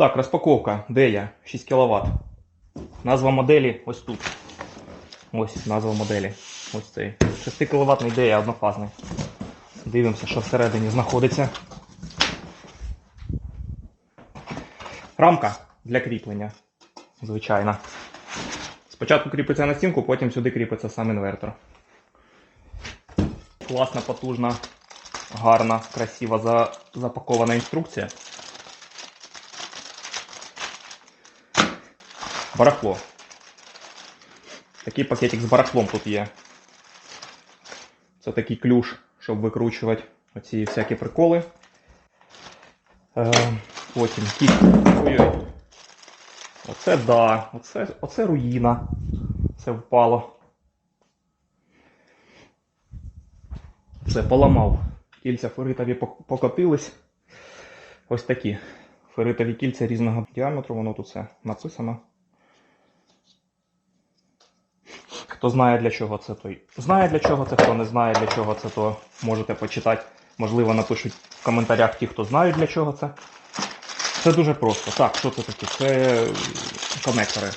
Так, розпаковка. Де я? 6 кВт. Назва моделі ось тут. Ось назва моделі. Ось цей. 6 кВт ідея однофазний. Дивимося, що всередині знаходиться. Рамка для кріплення. Звичайна. Спочатку кріпиться на стінку, потім сюди кріпиться сам інвертор. Класна, потужна, гарна, красиво запакована інструкція. Барахло. Такий пакетик з барахлом тут є. Це такий клюш, щоб викручувати оці всякі приколи. Е, потім кіт. Ой-ой. Оце да, оце, оце руїна. Це впало. Це поламав. Кільця феритові покотились. Ось такі. Феритові кільця різного діаметру, воно тут все написано. Хто знає для чого це, той знає для чого це, хто не знає для чого це, то можете почитати. Можливо, напишуть в коментарях ті, хто знають для чого це. Це дуже просто. Так, що це таке? Це е, конектори.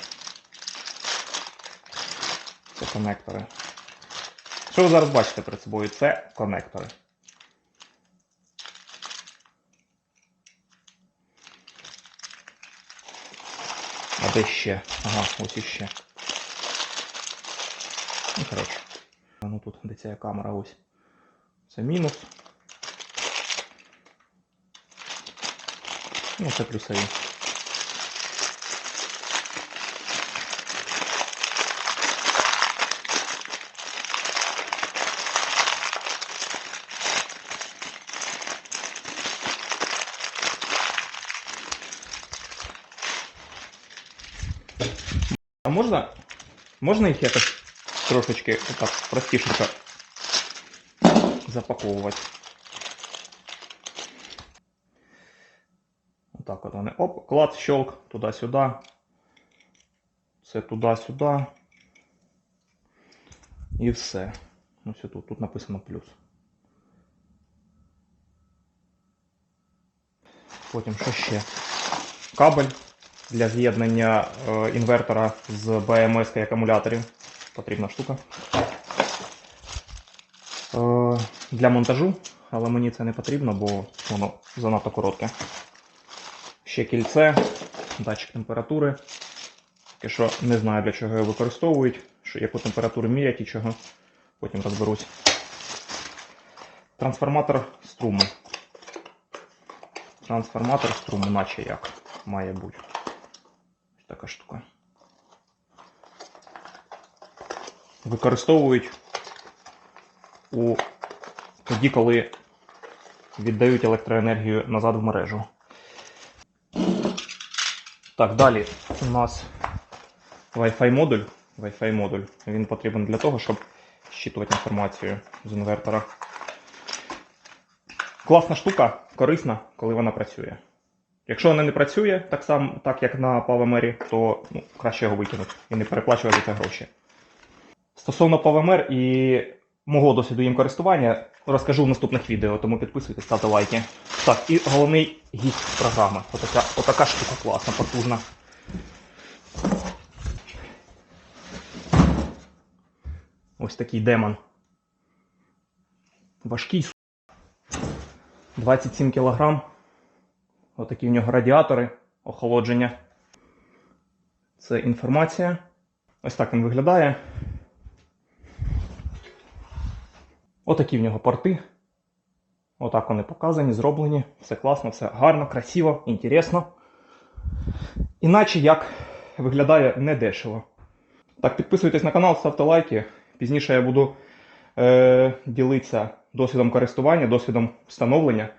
Це конектори. Що ви зараз бачите перед собою? Це конектори. А де ще? Ага, ось іще. Ну, коротше. Ну тут де ця камера ось. Це мінус. Ну, це плюсові. А можна, можна їх якось Трошечки так простішенько запаковувати? Отак от вони. Оп, клад, щелк, туди-сюди. Це туди-сюди. І все. Ось тут, тут написано плюс. Потім що ще? Кабель для з'єднання е, інвертора з BMS і акумуляторів. Потрібна штука. Е, для монтажу, але мені це не потрібно, бо воно занадто коротке. Ще кільце, датчик температури. Поки що не знаю для чого його використовують, яку температуру мірять і чого. Потім розберусь. Трансформатор струму. Трансформатор струму, наче як має бути. Така штука. Використовують у тоді, коли віддають електроенергію назад в мережу. Так, далі у нас Wi-Fi модуль. Wi-Fi модуль. Він потрібен для того, щоб щитувати інформацію з інвертора. Класна штука, корисна, коли вона працює. Якщо вона не працює так само, так як на PowerMer, то ну, краще його викинути і не переплачувати за гроші. Стосовно PowerMer і мого досвіду їм користування, розкажу в наступних відео, тому підписуйтесь, ставте лайки. Так, і головний гість програми. Отака, отака штука класна, потужна. Ось такий демон. Важкий с**. 27 кг. Отакі в нього радіатори, охолодження. Це інформація. Ось так він виглядає. Отакі в нього порти. Отак вони показані, зроблені. Все класно, все гарно, красиво, інтересно. Іначе як виглядає недешево. Так, підписуйтесь на канал, ставте лайки. Пізніше я буду е, ділитися досвідом користування, досвідом встановлення,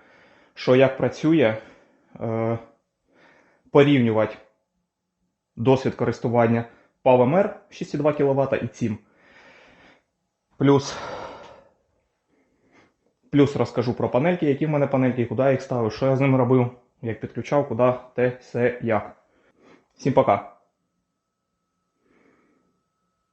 що як працює, е, порівнювати досвід користування PowerMer 6,2 кВт і цим. Плюс Плюс розкажу про панельки, які в мене панельки, куди я їх ставив, що я з ними робив, як підключав, куди, те, все, як. Всім пока!